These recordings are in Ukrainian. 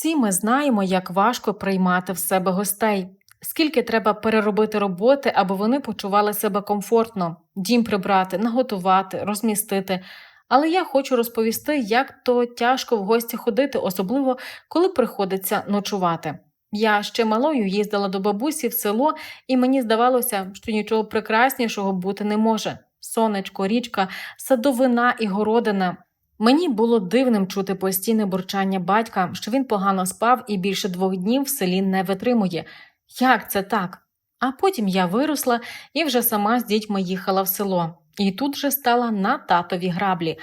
Всі ми знаємо, як важко приймати в себе гостей, скільки треба переробити роботи, аби вони почували себе комфортно, дім прибрати, наготувати, розмістити. Але я хочу розповісти, як то тяжко в гості ходити, особливо коли приходиться ночувати. Я ще малою їздила до бабусі в село, і мені здавалося, що нічого прекраснішого бути не може. Сонечко, річка, садовина і городина. Мені було дивним чути постійне бурчання батька, що він погано спав і більше двох днів в селі не витримує. Як це так? А потім я виросла і вже сама з дітьми їхала в село, і тут же стала на татові граблі.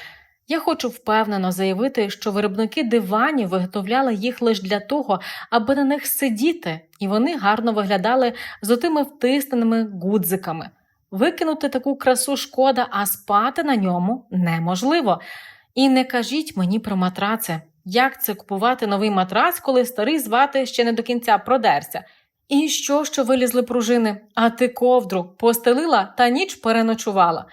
Я хочу впевнено заявити, що виробники диванів виготовляли їх лише для того, аби на них сидіти, і вони гарно виглядали з отими втисненими гудзиками. Викинути таку красу шкода, а спати на ньому неможливо. І не кажіть мені про матраци. Як це купувати новий матрац, коли старий звати ще не до кінця продерся? І що, що вилізли пружини, а ти ковдру постелила та ніч переночувала.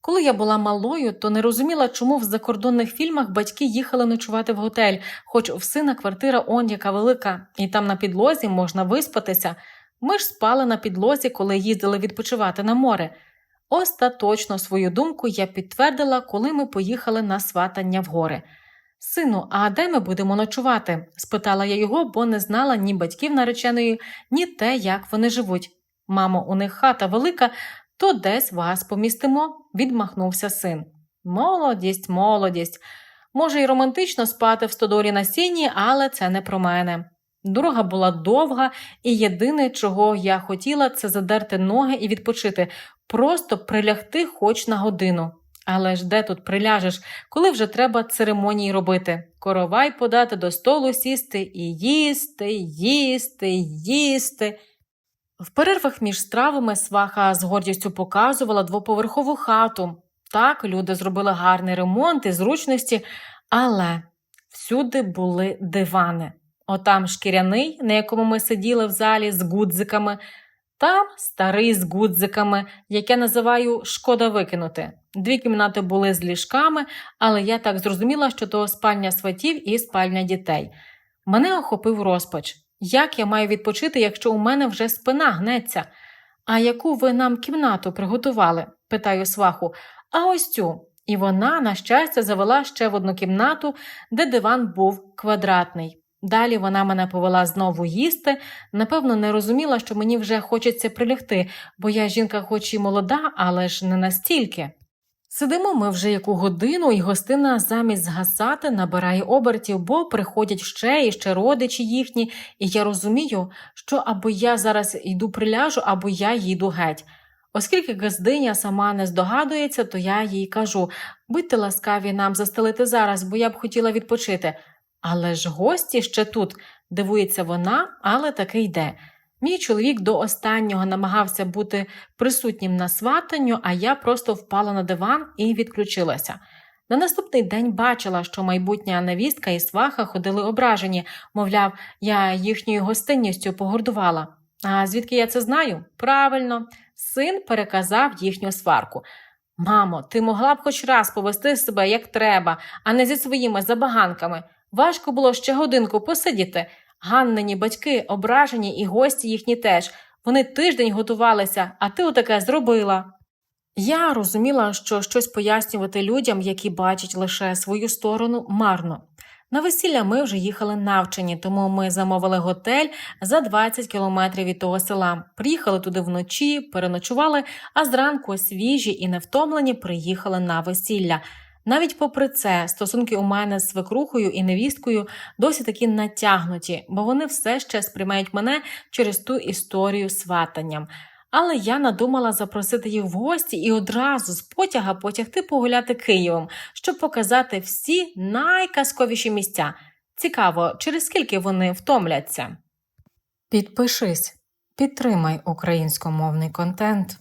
Коли я була малою, то не розуміла, чому в закордонних фільмах батьки їхали ночувати в готель, хоч в сина квартира он яка велика, і там на підлозі можна виспатися. Ми ж спали на підлозі, коли їздили відпочивати на море. Остаточно свою думку я підтвердила, коли ми поїхали на сватання в гори. Сину, а де ми будемо ночувати? спитала я його, бо не знала ні батьків нареченої, ні те, як вони живуть. Мамо, у них хата велика, то десь вас помістимо, відмахнувся син. Молодість, молодість. Може, й романтично спати в стодорі на сіні, але це не про мене. Дорога була довга, і єдине, чого я хотіла, це задерти ноги і відпочити, просто прилягти хоч на годину. Але ж де тут приляжеш, коли вже треба церемонії робити? Коровай подати до столу сісти і їсти, їсти, їсти. В перервах між стравами сваха з гордістю показувала двоповерхову хату. Так, люди зробили гарний ремонт і зручності, але всюди були дивани. Отам шкіряний, на якому ми сиділи в залі з гудзиками, там старий з гудзиками, яке називаю шкода викинути. Дві кімнати були з ліжками, але я так зрозуміла, що то спальня сватів і спальня дітей. Мене охопив розпач. Як я маю відпочити, якщо у мене вже спина гнеться? А яку ви нам кімнату приготували? питаю сваху. А ось цю. І вона, на щастя, завела ще в одну кімнату, де диван був квадратний. Далі вона мене повела знову їсти, напевно, не розуміла, що мені вже хочеться прилягти, бо я жінка, хоч і молода, але ж не настільки. Сидимо ми вже яку годину, і гостина замість згасати набирає обертів, бо приходять ще і ще родичі їхні, і я розумію, що або я зараз йду приляжу, або я їду геть. Оскільки газдиня сама не здогадується, то я їй кажу будьте ласкаві нам застелити зараз, бо я б хотіла відпочити. Але ж гості ще тут, дивується вона, але таки йде. Мій чоловік до останнього намагався бути присутнім на сватанню, а я просто впала на диван і відключилася. На наступний день бачила, що майбутня невістка і сваха ходили ображені, мовляв, я їхньою гостинністю погордувала. А звідки я це знаю? Правильно, син переказав їхню сварку. Мамо, ти могла б хоч раз повести себе як треба, а не зі своїми забаганками. Важко було ще годинку посидіти. Ганнині батьки ображені і гості їхні теж. Вони тиждень готувалися, а ти отаке зробила. Я розуміла, що щось пояснювати людям, які бачать лише свою сторону, марно. На весілля ми вже їхали навчені, тому ми замовили готель за 20 кілометрів від того села. Приїхали туди вночі, переночували, а зранку свіжі і невтомлені приїхали на весілля. Навіть попри це, стосунки у мене з свекрухою і невісткою досі такі натягнуті, бо вони все ще сприймають мене через ту історію сватанням. Але я надумала запросити їх в гості і одразу з потяга потягти погуляти Києвом, щоб показати всі найказковіші місця. Цікаво, через скільки вони втомляться. Підпишись, підтримай українськомовний контент.